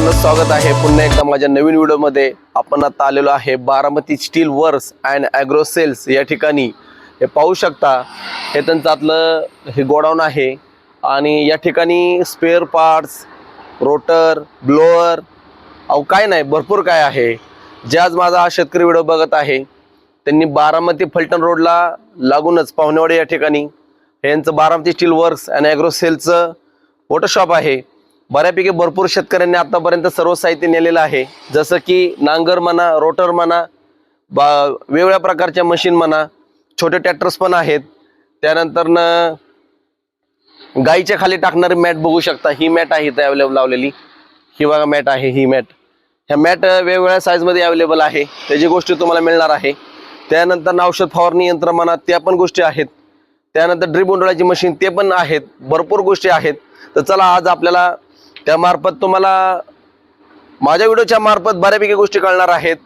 मित्रांनो स्वागत आहे. पुन्हा एकदा माझ्या नवीन व्हिडिओमध्ये आपण आता आलेलो आहे Baramati steel works and agro sales या ठिकाणी. हे पाहू शकता हे त्यांचं आतलं हे गोडाऊन आहे आणि या ठिकाणी स्पेअर पार्ट्स रोटर ब्लोअर अहो काय नाही भरपूर काय आहे. जे आज माझा हा शेतकरी व्हिडिओ बघत आहे त्यांनी बारामती फलटण रोडला लागूनच पाहुणेवाडी या ठिकाणी. हे यांचं Baramati steel works and agro सेलचं मोठं शॉप आहे. बऱ्यापैकी भरपूर शेतकऱ्यांनी आतापर्यंत सर्व साहित्य नेलेलं आहे. जसं की नांगर म्हणा रोटर म्हणा बा वेगवेगळ्या प्रकारच्या मशीन म्हणा छोटे ट्रॅक्टर्स पण आहेत. त्यानंतरनं गाईच्या खाली टाकणारी मॅट बघू शकता. ही मॅट आहे इथं अवेलेबल लावलेली. ही बघा मॅट आहे ही मॅट. ह्या मॅट वेगवेगळ्या साईजमध्ये अवेलेबल आहे. त्याची गोष्टी तुम्हाला मिळणार आहे. त्यानंतर औषध फवारणी यंत्र म्हणा त्या पण गोष्टी आहेत. त्यानंतर ड्रीप उंडळाची मशीन ते पण आहेत. भरपूर गोष्टी आहेत. तर चला आज आपल्याला त्यामार्फत तुम्हाला माझ्या व्हिडिओच्या मार्फत बऱ्यापैकी गोष्टी कळणार आहेत.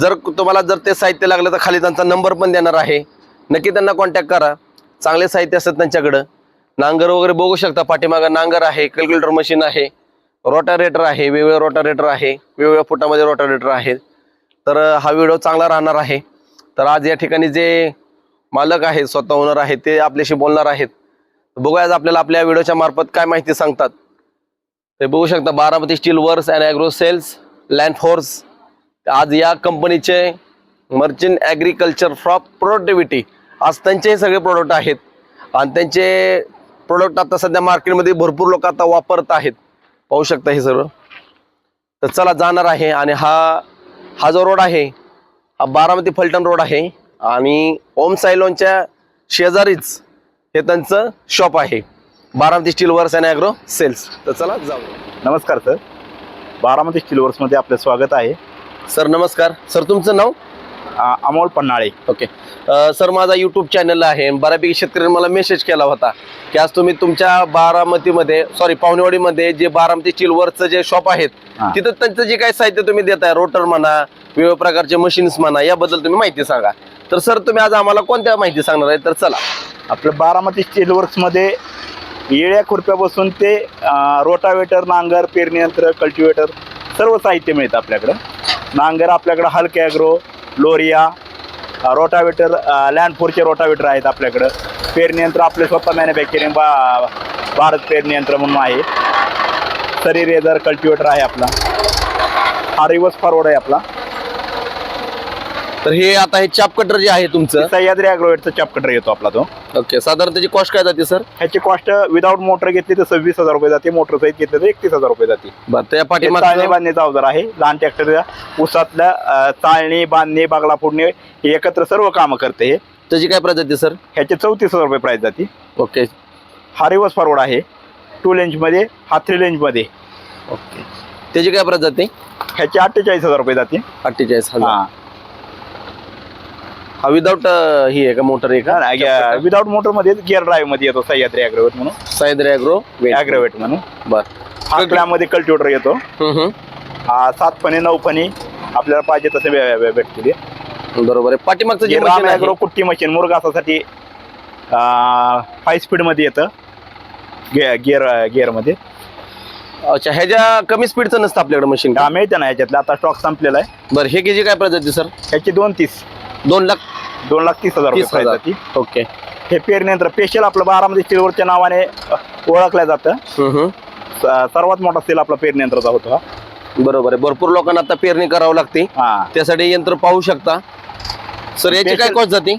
जर तुम्हाला जर ते साहित्य लागलं तर खाली त्यांचा नंबर पण देणार आहे. नक्की त्यांना कॉन्टॅक्ट करा. चांगले साहित्य असतात त्यांच्याकडं. नांगर वगैरे बघू शकता. पाठीमागं नांगर आहे कॅल्क्युलेटर मशीन आहे. रोटारेटर आहे वेगवेगळ्या रोटारेटर आहे वेगवेगळ्या फुटामध्ये रोटारेटर आहे. तर हा व्हिडिओ चांगला राहणार आहे. तर आज या ठिकाणी जे मालक आहेत स्वतः ओनर आहेत ते आपल्याशी बोलणार आहेत. बघूया आज आपल्याला आपल्या व्हिडिओच्या मार्फत काय माहिती सांगतात. ते बघू शकता Baramati steel works and agro sales land force आज या कंपनीचे मर्चंट ॲग्रिकल्चर फ्रॉप प्रोडक्टिव्हिटी आज त्यांचे सगळे प्रोडक्ट आहेत. आणि त्यांचे प्रोडक्ट आता सध्या मार्केटमध्ये भरपूर लोक आता वापरत आहेत. पाहू शकता हे सर्व. तर चला जाणार आहे आणि हा हा जो रोड आहे हा बारामती फलटण रोड आहे आणि ओम सायलोनच्या शेजारीच हे त्यांचं शॉप आहे. Baramati steel works and agro sales तर चला जाऊ नमस्कार सर. बारामती स्टील वर्क्समध्ये आपलं स्वागत आहे. सर नमस्कार. सर तुमचं नाव? आ, अमोल पन्हाळे. ओके अ, सर माझा यूट्यूब चॅनल आहे. बऱ्यापैकी शेतकऱ्यांनी मला मेसेज केला होता की आज तुम्ही तुमच्या बारामतीमध्ये सॉरी पाहुणेवाडीमध्ये जे बारामती स्टील वर्कचं जे शॉप आहेत हा. तिथं त्यांचं जे काही साहित्य तुम्ही देताय रोटर म्हणा वेगवेगळ्या प्रकारचे मशीन्स म्हणा याबद्दल तुम्ही माहिती सांगा. तर सर तुम्ही आज आम्हाला कोणत्या माहिती सांगणार आहे? तर चला. आपलं बारामती स्टील वर्क्समध्ये येळ्या खुरप्यापासून ते रोटावेटर नांगर पेरणी यंत्र कल्टिवेटर सर्व साहित्य मिळतं आपल्याकडं. नांगर आपल्याकडं हलके ॲग्रो लोरिया रोटावेटर लँड फोरचे रोटावेटर आहेत आपल्याकडं. पेरणी यंत्र आपले स्वतः मॅन्युफॅक्चरिंग बा भारत पेरणी यंत्र म्हणून आहे. सरी रेझर कल्टिवेटर आहे आपला. हा रिवर्स फॉरवर्ड आहे आपला. तर हे आता हे चाप कटर जे आहे तुमचं? सह्याद्री ॲग्रोवेटचा चाप कटर येतो आपला तो. ओके साधारण त्याची कॉस्ट काय जाते सर ह्याची कॉस्ट विदाऊट मोटर घेतली तर सव्वीस हजार रुपये जाते मोटर सहित घेतली तर एकतीस हजार रुपये जाते. बरं त्या चाळणी बांधणीचा अवजार आहे. लहान ट्रॅक्टरच्या उसातल्या अं, चाळणी बांधणी बागला फोडणे हे एकत्र सर्व कामं करते हे. त्याची काय प्राइस जाते सर ह्याचे चौतीस हजार रुपये प्राइस जाते. ओके हा रिवर्स फॉरवर्ड आहे. टू लेंजमध्ये हा थ्री लेंजमध्ये ओके त्याची काय प्राइस जाते? ह्याचे अठ्ठेचाळीस हजार रुपये जाते. अठ्ठेचाळीस हजार. हा. हा विदाउट ही आहे का मोटर आहे का? विदाऊट मोटरमध्ये गिअर ड्राईव्हमध्ये येतो सह्याद्री ॲग्रोवेट म्हणून. सायद्रे अॅग्रो ॲग्रोवेट म्हणून. बर. आकड्यामध्ये कल्टिवेटर येतो. हम्म, हम्म. हा सात फणी नऊ फणी आपल्याला पाहिजे तसे भेटतील बरोबर आहे. पाठीमागचं जे मशीन आहे. कुट्टी मशीन मुरगासासाठी फाय स्पीडमध्ये येतं. गिअर गिअरमध्ये. अच्छा ह्याच्या कमी स्पीडचं नसतं आपल्याकडे मशीन हा मिळतं ना याच्यातलं आता स्टॉक संपलेला आहे. बरं हे किती काय प्राइस जाते सर ह्याची दोन तीस. दोन लाख दोन लाख तीस हजार रुपये तीस price हजार जाते ओके. हे पेरणीनंतर स्पेशल आपलं बारामती स्टीलवरच्या नावाने अ, ओळखलं जातं. हम्म, हम्म. स- सर्वात मोठा सेल आपला पेरणीयंत्राचा होतो हा. बरोबर आहे. भरपूर लोकांना आता पेरणी करावं लागते. हा. त्यासाठी यंत्र पाहू शकता. सर याची काय Special- कॉस्ट जाते?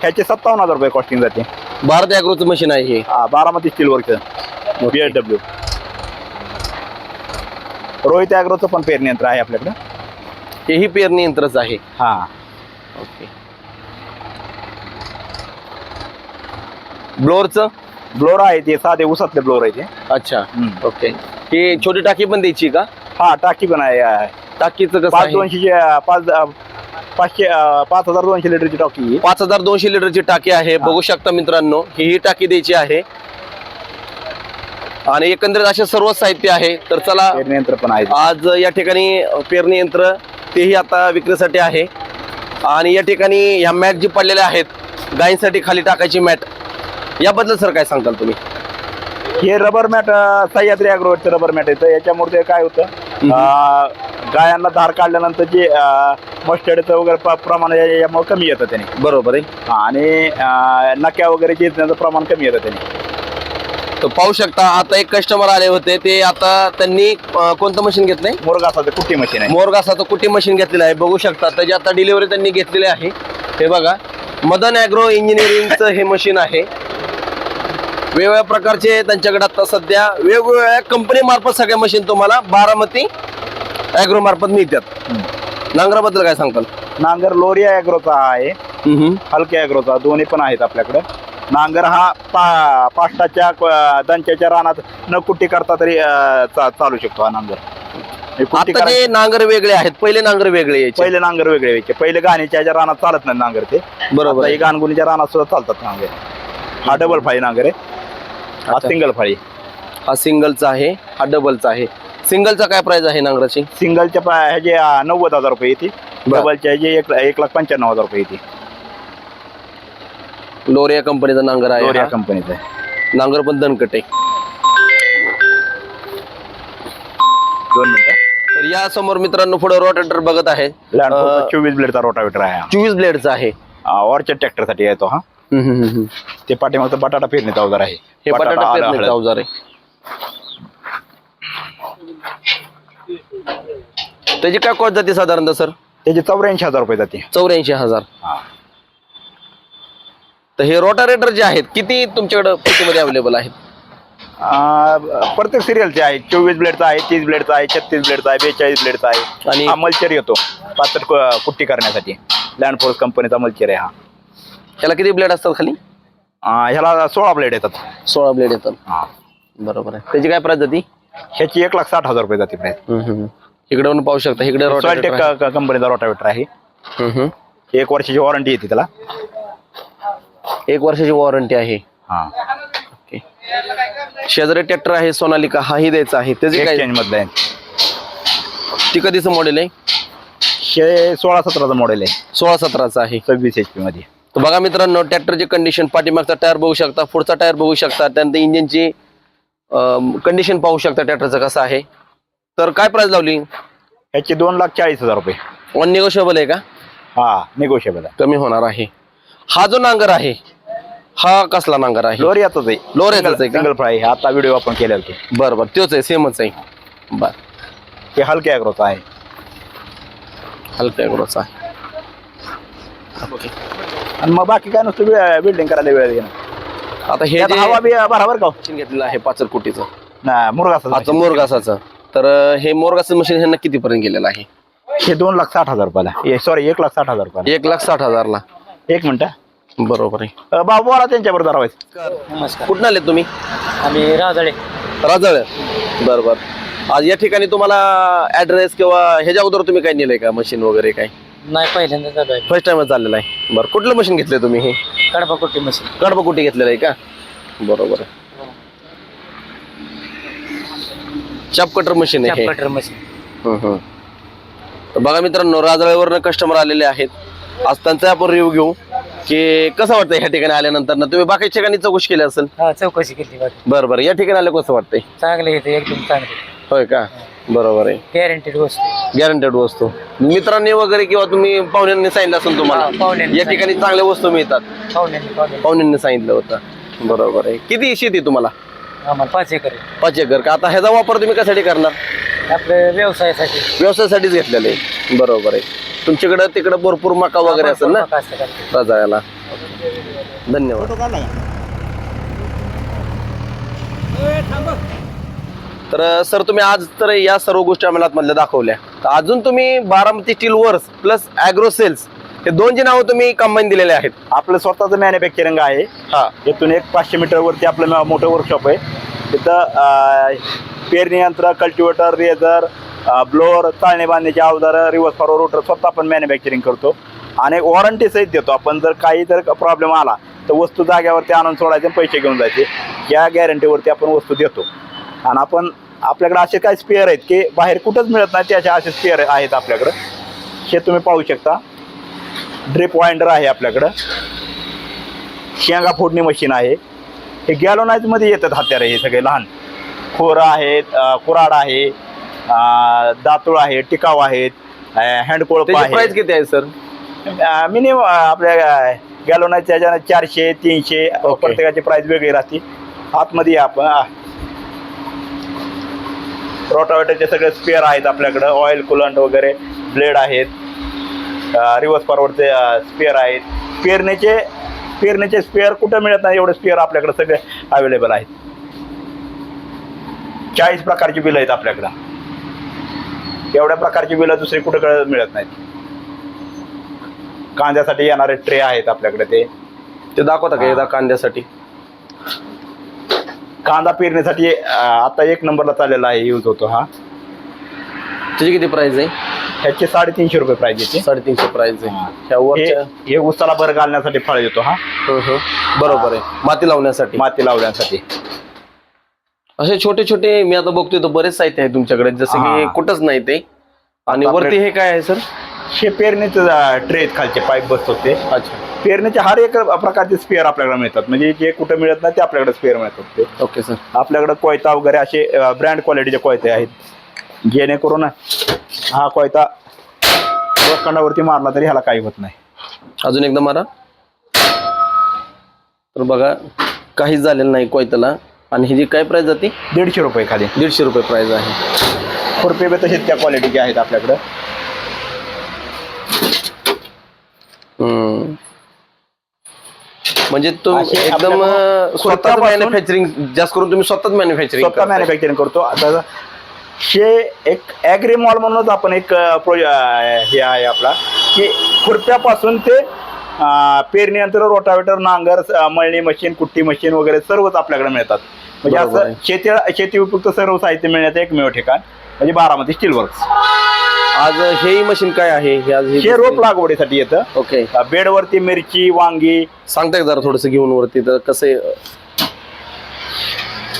ह्याचे सत्तावन्न हजार रुपये कॉस्टिंग जाते. भारत अॅग्रोचं मशीन आहे हे. हा बारामती स्टीलवरचं बी एस डब्ल्यू रोहित ॲग्रोचं पण पेरणी यंत्र आहे आपल्याकडे. हेही पेरणी यंत्रच आहे. हा. ओके. ब्लोअरचं ब्लोअर आहे ते साधे उसातले ब्लोअर आहे ते. अच्छा. हम्म. ओके. ही छोटी टाकी पण द्यायची का? हा टाकी पण आहे आहे. टाकीचं कसं पाच आहे? दोनशे पाच पाचशे अं, पाच हजार दोनशे लिटरची टाकी आहे. पाच हजार दोनशे लिटरची टाकी आहे. बघू शकता मित्रांनो ही ही टाकी द्यायची आहे. आणि एकंदरीत असे सर्व साहित्य आहे. तर चला पेरणी यंत्र पण आहे. आज या ठिकाणी पेरणी यंत्र तेही आता विक्रीसाठी आहे. आणि या ठिकाणी ह्या मॅट जी पडलेल्या आहेत. गायींसाठी खाली टाकायची मॅट. याबद्दल सर काय सांगताल तुम्ही? हे रबर मॅट सह्याद्री अॅग्रोवेटचं रबर मॅट येतं याच्यामुळे ते काय होतं? अं, गायांना धार काढल्यानंतर जे मस्टर्डचं वगैरे प्रमाण या- यामुळे कमी येतं त्याने. बरोबर आहे. आणि अं, नक्या वगैरे जिरण्याचं प्रमाण कमी येतं त्याने. तर पाहू शकता आता एक कस्टमर आले होते. ते आता त्यांनी अं, कोणतं मशीन घेतलंय? मुरगासाचं कुट्टी मशीन आहे. मोरगासाचं कुठे मशीन घेतलेलं आहे. बघू शकता त्याची आता डिलिव्हरी त्यांनी घेतलेली आहे. हे बघा मदन ॲग्रो इंजिनिअरिंगचं हे मशीन आहे. वेगवेगळ्या प्रकारचे त्यांच्याकडे आता सध्या वेगवेगळ्या कंपनी मार्फत सगळ्या मशीन तुम्हाला बारामती ॲग्रो मार्फत मिळतात. नांगराबद्दल काय सांगताल? नांगर लोरिया अॅग्रोचा आहे. हलक्या अॅग्रोचा दोन्ही पण आहेत आपल्याकडे. नांगर हा पा पाष्टाच्या दंच्याच्या रानात न कुट्टी करता तरी चा- चालू शकतो हा नांगर. जे नांगर वेगळे आहेत पहिले नांगर वेगळे पहिले नांगर वेगळे व्हायचे पहिले गाणीच्या ह्याच्या रानात चालत नाही नांगर ते. बरोबर गानगुनीच्या रानात सुद्धा चालतात नांगर. हा डबल फाळी नांगर आहे. हा अच्छा. सिंगल फाळी. हा सिंगलचा आहे हा डबलचा आहे. सिंगलचा काय प्राइस आहे नांगराची? सिंगलच्या पा- ह्याचे नव्वद हजार रुपये येते बर. डबलच्या ह्याचे एक एक लाख पंच्याण्णव हजार रुपये येते लोरिया कंपनीचा नांगर आहे लोरिया हा. कंपनीचा आहे. नांगर पण दणकट आहे. दोन मिनिटं. तर या समोर मित्रांनो पुढे रोटेटर बघत आहे. अं, चोवीस ब्लेडचा रोटावेटर आहे चोवीस ब्लेडचा आहे. ऑर्चर्ड ट्रॅक्टरसाठी येतो हा. ते पाठीमागचं बटाटा पेरणीचा अवजार आहे. हे बटाटा पेरणीचं. अवजार आहे. त्याची काय कोट जाते साधारणतः सर त्याचे चौऱ्याऐंशी हजार रुपये जाते. चौऱ्याऐंशी हजार. हा. तर हे रोटारेटर जे आहेत किती तुमच्याकडे मध्ये अवेलेबल आहेत? प्रत्येक सिरियलचे आहे. चोवीस ब्लेडचा आहे तीस ब्लेडचा आहे छत्तीस ब्लेडचा आहे बेचाळीस ब्लेडचा आहे. आणि हा मल्चर येतो. पाचट कुट्टी करण्यासाठी. लँड फोर्स कंपनीचा मल्चर आहे हा. ह्याला किती ब्लेड असतात खाली? अं, ह्याला सोळा ब्लेड येतात. सोळा ब्लेड येतात. हा. बरोबर आहे. त्याची काय प्राइस जाती? ह्याची एक लाख साठ हजार रुपये जाते प्राइस इकडे पण पाहू शकता इकडे रोटारेटर आहे. कंपनीचा रोटावेटर आहे. हम्म, हम्म. एक वर्षाची वॉरंटी येते त्याला. एक वर्षाची वॉरंटी आहे. हा. ओके शेजारी ट्रॅक्टर आहे सोनालिका हाही द्यायचा आहे. त्याचे काय? एक्सचेंज मधलं आहे. ती कधीचं मॉडेल आहे? हे सोळा सतराचं मॉडेल आहे. सोळा सतराचं आहे. सव्वीस एच पी मध्ये. तर बघा मित्रांनो ट्रॅक्टरची कंडिशन पाठीमागचा टायर बघू शकता पुढचा टायर बघू शकता त्यानंतर इंजिनची कंडिशन पाहू शकता ट्रॅक्टरचं कसं आहे. तर काय प्राइस लावली? ह्याची दोन लाख चाळीस हजार रुपये. ऑन निगोशिएबल आहे का? हा निगोशिएबल आहे. कमी होणार आहे. हा जो नांगर आहे हा कसला नांगर आहे? लोरियाचाच आहे. लोरियाचाच आहे? सिंगल फ्राय आता व्हिडिओ आपण केलेला तो बरं बरं तोच आहे सेमच आहे. बर. ते हलक्या अॅग्रोचा आहे. हलक्या गुराचा आहे. आणि मग बाकी काय नसतं बिल्डिंग करायला वेळ घेणं आता हे त्यात जे हवा बी बराबर का हो? मशीन घेतलेलं आहे पाचर कोटीचं. ना आता मोरगासाचं. तर अं, हे मोरगाचं मशीन ह्यांना कितीपर्यंत गेलेलं आहे? हे दोन लाख साठ हजार रुपयाला. सॉरी एक लाख साठ हजार रुपयाला. एक लाख साठ हजारला. एक मिनिट. बरोबर आहे. अं, बाबू बोला त्यांच्याबरोबर धरावायचं नमस्कार. कुठून आले तुम्ही? आम्ही राजळे. राजळ. बरं बरं आज या ठिकाणी तुम्हाला ऍड्रेस किंवा ह्याच्या अगोदर तुम्ही काय नेलंय का? मशीन वगैरे काय? नाही पहिल्यांदा चालू आहे फर्स्ट टाइमच चाललेलं आहे. बरं कुठलं मशीन घेतलंय तुम्ही हे? कडबा कुट्टी मशीन कडबा कुठे घेतलेलं आहे का? बरोबर चाप कटर मशीन आहे हे. कटर मशीन हं, हं. तर बघा मित्रांनो राजळावरनं कस्टमर आलेले आहेत. आज त्यांचा आपण रिव्ह्यू घेऊ की कसं वाटतं ह्या ठिकाणी आल्यानंतर. ना तुम्ही बाकी ठिकाणी चौकशी केली असेल. हा चौकशी केली बरं बरं बरं. या ठिकाणी आलं कसं वाटतंय? चांगलं येते एकदम चांगलं होय का? बरोबर आहे. गॅरंटेड वस्तू. गॅरंटेड वस्तू. मित्रांनी वगैरे किंवा तुम्ही पाहुण्यांनी सांगितलं असेल हा, तुम्हाला पाहुण्यांनी या ठिकाणी चांगल्या वस्तू मिळतात. पाहुण्यांनी पाहुण्यांनी. पाहुण्यांनी सांगितलं होतं. बरोबर आहे. किती शेती तुम्हाला? आम्हाला पाच एकर आहे. पाच एकर का? आता ह्याचा वापर तुम्ही कशासाठी करणार? आपलं व्यवसायासाठी. व्यवसायासाठीच घेतलेलं आहे. बरोबर आहे. तुमच्याकडं तिकडं भरपूर मका वगैरे असेल ना? रजायला. धन्यवाद. तर सर तुम्ही आज तर या सर्व गोष्टी आम्हाला दाखवल्या. तर अजून तुम्ही Baramati steel works plus agro sales हे दोन जी नावं तुम्ही कंबाईन दिलेले आहेत. आपलं स्वतःचं मॅन्युफॅक्चरिंग आहे. हा. इथून एक पाचशे मीटर वरती आपलं मोठं वर्कशॉप आहे. तिथं पेरणी यंत्र कल्टिवेटर रेझर ब्लोअर चाळणे बांधण्याचे अवजारं रिवर्स फॉरवर्ड रोटर स्वतः आपण मॅन्युफॅक्चरिंग करतो. आणि वॉरंटी सहित देतो. आपण जर काही जर प्रॉब्लेम आला तर वस्तू जाग्यावरती आणून सोडायचे पैसे घेऊन जायचे. या गॅरंटीवरती आपण वस्तू देतो. आणि आपण आपल्याकडे असे काही स्पेअर आहेत की बाहेर कुठंच मिळत नाही त्याचे असे स्पेअर आहेत आपल्याकडं. हे तुम्ही पाहू शकता. ड्रिप वाइंडर आहे आपल्याकडं. शेंगा फोडणी मशीन आहे. हे गॅलोनाइजमध्ये येतात हत्यारे हे सगळे लहान. खोरं आहेत कुऱ्हाड आहे दातूळ आहे टिकाव आहेत आहे. प्राइस किती आहे सर मिनिमम आपल्या गॅलोनाच्या ह्याच्यानं चारशे तीनशे. प्रत्येकाची प्राइस वेगळी राहते. आतमध्ये आपण रोटावेटरचे सगळे स्पेअर आहेत आपल्याकडं. ऑइल कुलंट वगैरे ब्लेड आहेत. रिवर्स फॉरवर्डचे स्पेअर आहेत. पेरणीचे पेरणीचे स्पेअर कुठं मिळत नाही एवढे स्पेअर आपल्याकडे सगळे अवेलेबल आहेत. चाळीस प्रकारची बिलं आहेत आपल्याकडं. एवढ्या प्रकारची बिलं दुसरी कुठं मिळत नाहीत. कांद्यासाठी येणारे ट्रे आहेत आपल्याकडे ते. ते दाखवता का. एकदा कांद्यासाठी? कांदा पेरण्यासाठी आता एक नंबरला चाललेला आहे यूज होतो हा. त्याची किती प्राइस आहे? ह्याचे साडेतीनशे रुपये प्राइस येते साडेतीनशे प्राइस आहे. हा. ह्या वरच्या उसाला भर घालण्यासाठी फळ येतो हा. हं, हं. बरोबर आहे. माती लावण्यासाठी. माती लावण्यासाठी. असे छोटे छोटे मी आता बघतोय तर बरेच साहित्य आहे तुमच्याकडे. जसं की हा. कुठंच नाही ते. आणि आता वरती हे काय आहे सर? हे पेरणीचे ट्रे खालचे पाईप बसतो ते अच्छा. पेरणीचे हर एक प्रकारचे स्पेअर आपल्याकडे मिळतात. म्हणजे जे कुठे मिळत नाही ते आपल्याकडे स्पेअर मिळतात ते ओके सर. आपल्याकडे कोयता वगैरे असे ब्रँड क्वालिटीचे कोयते आहेत. जेणेकरून हा कोयता लोखंडावरती मारला तरी ह्याला काही होत नाही. अजून एकदा मारा. तर बघा काहीच झालेलं नाही कोयत्याला. आणि ही जी काय प्राइस जाते? दीडशे रुपये खाली. दीडशे रुपये प्राइस आहे. खुरपे बी तसेच त्या क्वालिटीचे आहेत आपल्याकडं. म्हणजे एकदम खुर्प्यापासून- मॅन्युफॅक्चरिंग जास्त करून तुम्ही स्वतःच मॅन्युफॅक्चरिंग स्वतः मॅन्युफॅक्चरिंग करतो. आता हे एक ॲग्री मॉल म्हणूनच आपण एक हे आहे आपला की खुर्प्यापासून ते अं, पेरणी यंत्र रोटावेटर नांगर अं, मळणी मशीन कुट्टी मशीन वगैरे सर्वच आपल्याकडे मिळतात. म्हणजे बरोबर असं आहे. शेती शेती उपयुक्त सर्व साहित्य मिळण्याचं एकमेव ठिकाण म्हणजे बारामती स्टील वर्क्स आज हे मशीन काय आहे? हे आज हे रोप लागवडीसाठी येतं. ओके. अं, बेडवरती मिरची वांगी. सांगताय का जरा थोडस घेऊन वरती? तर कसं?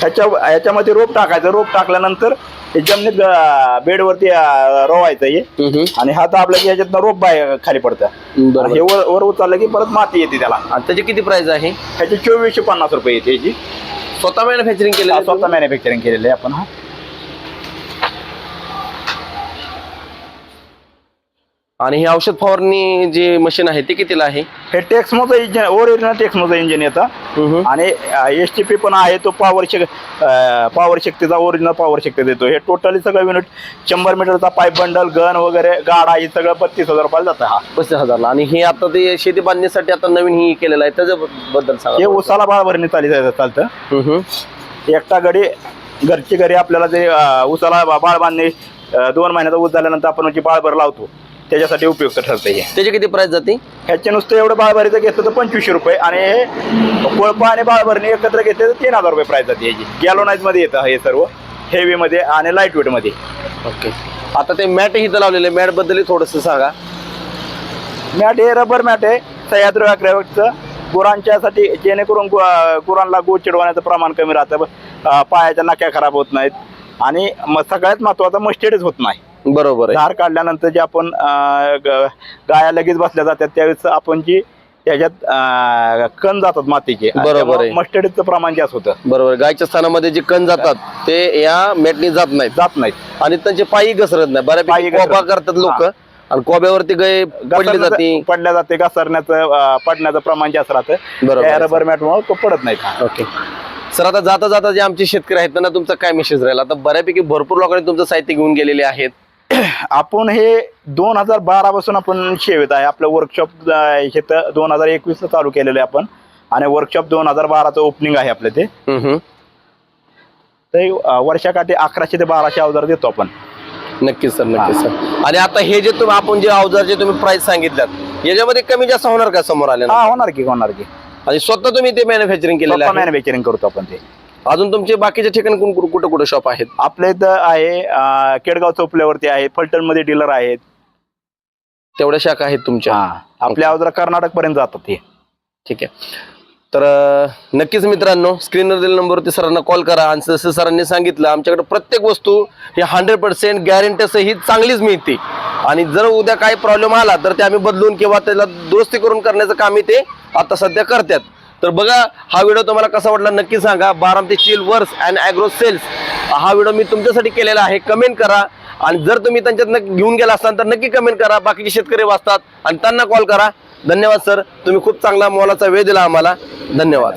ह्याच्या ह्याच्यामध्ये रोप टाकायचं. रोप टाकल्यानंतर ते जमिनीत अं, बेडवरती अं, रोवायचं हे. आणि हात आपल्या की ह्याच्यातनं रोप बाहेर खाली पडतं. हे वर वर उचललं की परत माती येते त्याला. आणि त्याची किती प्राइस आहे? ह्याची चोवीसशे पन्नास रुपये येते ह्याची स्वतः मॅन्युफॅक्चरिंग हा, केलं स्वतः मॅन्युफॅक्चरिंग केलेलं आहे आपण हा. आणि हे औषध फवारणी जे मशीन आहे ते कितीला आहे? हे टेक्समोचं इंजिन ओरिजिनल टेक्समोचं इंजिन येतं. आणि एस टी पी पण आहे तो पॉवर शक पॉवर शक्तीचा ओरिजिनल पॉवर शक्ती देतो. हे टोटली सगळं युनिट शंभर मीटरचा पाईप बंडल गन वगैरे गाडा हे सगळं बत्तीस हजार रुपयाला जातं हा. पस्तीस हजारला. आणि हे आता ते शेती बांधण्यासाठी आता नवीन ही केलेलं आहे त्याच्याबद्दल हे सांगा उसाला बाळ भरणी चाली चालतं. एकटा गडी घरची घरी आपल्याला ते उसाला बाळ बांधणे दोन महिन्याचा ऊस झाल्यानंतर आपण जे बाळभर लावतो. त्याच्यासाठी उपयुक्त ठरतं हे. त्याची किती प्राइस जाते? ह्याचे नुसतं एवढं बाळभरीचं घेतलं तर पंचवीसशे रुपये आणि हे कोळपा आणि बाळभरणी एकत्र घेतले तर तीन हजार रुपये प्राइस जाते याची. गॅलोनाइजमध्ये येतं हे सर्व हेवी मध्ये आणि लाइट वेटमध्ये. ओके आता ते मॅट इथं लावलेले मॅटबद्दल थोडस सांगा. मॅट हे रबर मॅट आहे. सह्याद्री अॅक्रेवटचं गुरांच्यासाठी जेणेकरून गुरांना गो चिडवण्याचं प्रमाण कमी राहतं. पायाच्या नाक्या खराब होत नाहीत. आणि म- सगळ्यात महत्वाचं मस्टेडच होत नाही. बरोबर आहे. धार काढल्यानंतर जे आपण अं, ग- गाया लगेच बसल्या जातात त्यावेळेस आपण जी त्याच्यात अं, कण जातात मातीचे. बरोबर आहे. प्रमाण जास्त होतं. बरोबर. गायच्या स्थानामध्ये जे कण जातात ते या मॅटनी जात नाहीत. जात नाहीत. आणि त्यांचे पायी घसरत नाही. पायी बऱ्यापैकी घसरत. कोबा करतात लोक. आणि कोब्यावरती गाय पडली घसरण्याचं- जाते. पडल्या जाते घसरण्याचं अं, पडण्याचं प्रमाण जास्त राहतं. बरोबर आहे, रबर मॅटमुळे तो पडत नाही. ओके. सर आता जाता जाता जे आमचे शेतकरी आहेत त्यांना तुमचा काय मेसेज राहील? आता बऱ्यापैकी भरपूर लोकांनी तुमचं साहित्य घेऊन गेलेले आहेत. आपण हे दोन हजार बारा पासून आपण शेवत आहे. आपलं वर्कशॉप हे तर दोन हजार एकवीस ला चालू केलेलं आहे आपण. आणि वर्कशॉप दोन हजार बाराचं ओपनिंग आहे आपलं ते. ते वर्षाकाठी अकराशे ते बाराशे अवजार देतो आपण. नक्कीच सर नक्कीच सर. आणि आता हे जे तुम्ही आपण जे अवजार जे तुम्ही प्राइस सांगितल्यात याच्यामध्ये कमी जास्त होणार का समोर आले हा होणार की होणार की. आणि स्वतः तुम्ही ते मॅन्युफॅक्चरिंग केलेलं आहे? मॅन्युफॅक्चरिंग करतो आपण ते. अजून तुमचे बाकीच्या ठिकाणी कुठं कुठं- कुठं शॉप आहेत? आपल्या इथं आहे केडगाव चौपल्यावरती आहे फलटणमध्ये डीलर आहेत. तेवढ्या शाखा आहेत तुमच्या? आपल्या अवजार कर्नाटक पर्यंत जातात ते. ठीक आहे. तर नक्कीच मित्रांनो स्क्रीनवर दिलेल्या नंबरवरती सरांना कॉल करा. आणि जसं सरांनी सांगितलं आमच्याकडे प्रत्येक वस्तू ही हंड्रेड पर्सेंट गॅरंटीसहित चांगलीच मिळते. आणि जर उद्या काही प्रॉब्लेम आला तर ते आम्ही बदलून किंवा त्याला दुरुस्ती करून करण्याचं काम ते आता सध्या करतात तर बघा हा व्हिडिओ तुम्हाला कसा वाटला नक्की सांगा. Baramati steel works and agro sales. हा व्हिडिओ मी तुमच्यासाठी केलेला आहे. कमेंट करा. आणि जर तुम्ही त्यांच्यातनं घेऊन गेला असाल तर नक्की कमेंट करा. बाकीचे शेतकरी वाचतात आणि त्यांना कॉल करा. धन्यवाद सर. तुम्ही खूप चांगला मोलाचा वेळ दिला आम्हाला. धन्यवाद.